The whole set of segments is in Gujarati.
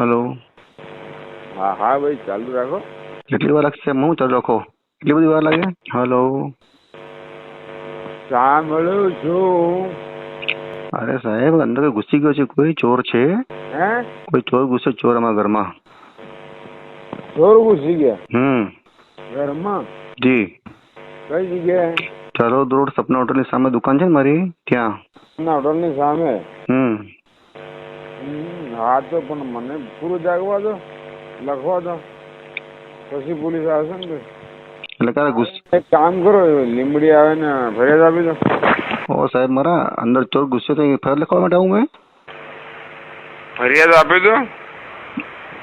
હલો. હા હા ભાઈ ચાલુ રાખો. કેટલી વાર લાગશે? હું ચાલુ રાખો? કેટલી બધી વાર લાગે? હેલો. સાંભળું છું. અરે સાહેબ અંદર ઘુસી ઘૂસી ગયો છે? કોઈ ચોર છે? હે? કોઈ ચોર ઘૂસ્યો ચોર અમારા ઘરમાં. ચોર ઘૂસી ગયા? હમ. ઘરમાં? જી. કઈ જગ્યાએ? ચરોદ રોડ સપના હોટલની સામે દુકાન છે ને મારી? ત્યાં. હોટલ હોટલની સામે? હમ, હા તો પણ મને પૂરું જાગવા દો લખવા દો. પછી પોલીસ આવશે ને એટલે એક કામ કરો લીમડી આવે ને ફરિયાદ આપી દો. ઓ સાહેબ મારા અંદર ચોર ગુસ્સે થઈ ફરિયાદ લખવા માટે આવું મેં? ફરિયાદ આપી દો.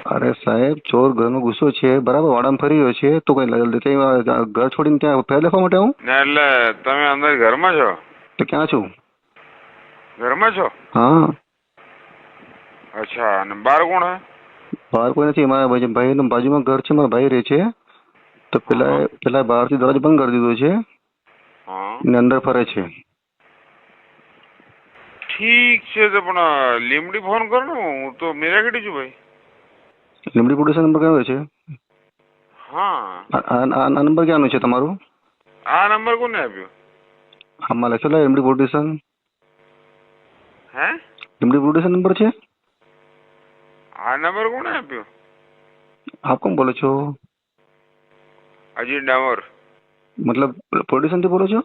અરે સાહેબ ચોર ઘરનો ગુસ્સો છે બરાબર વાડામાં ફરી રહ્યો છે તો કઈ ત્યાં ઘર છોડીને ત્યાં ફેર લખવા માટે આવું? ને એટલે તમે અંદર ઘરમાં છો? તો ક્યાં છું? ઘરમાં છો? હા. અચ્છા અને બાર કોણ હે? બહાર કોઈ નથી મારા ભાઈ ભાઈનું બાજુમાં ઘર છે મારા ભાઈ રહે છે. તો પેલા પેલા બહારથી દરવાજો બંધ કરી દીધો છે. ને અંદર ફરે છે. ઠીક છે તો પણ લીમડી ફોન કરો ને હું. તો મેરાગડી છું ભાઈ. લીમડી પોલીસ નંબર કયો છે? હા. આ નંબર ક્યાંનો છે તમારું? આ નંબર કોને આપ્યો? આમાં લખેલો લીમડી પોલીસ હે? લીમડી પોલીસ નંબર છે? આ નંબર કોણે આપ્યો? આપ કોણ બોલો છો? અજીત ડામોર. મતલબ પ્રોડ્યુસરથી બોલો છો?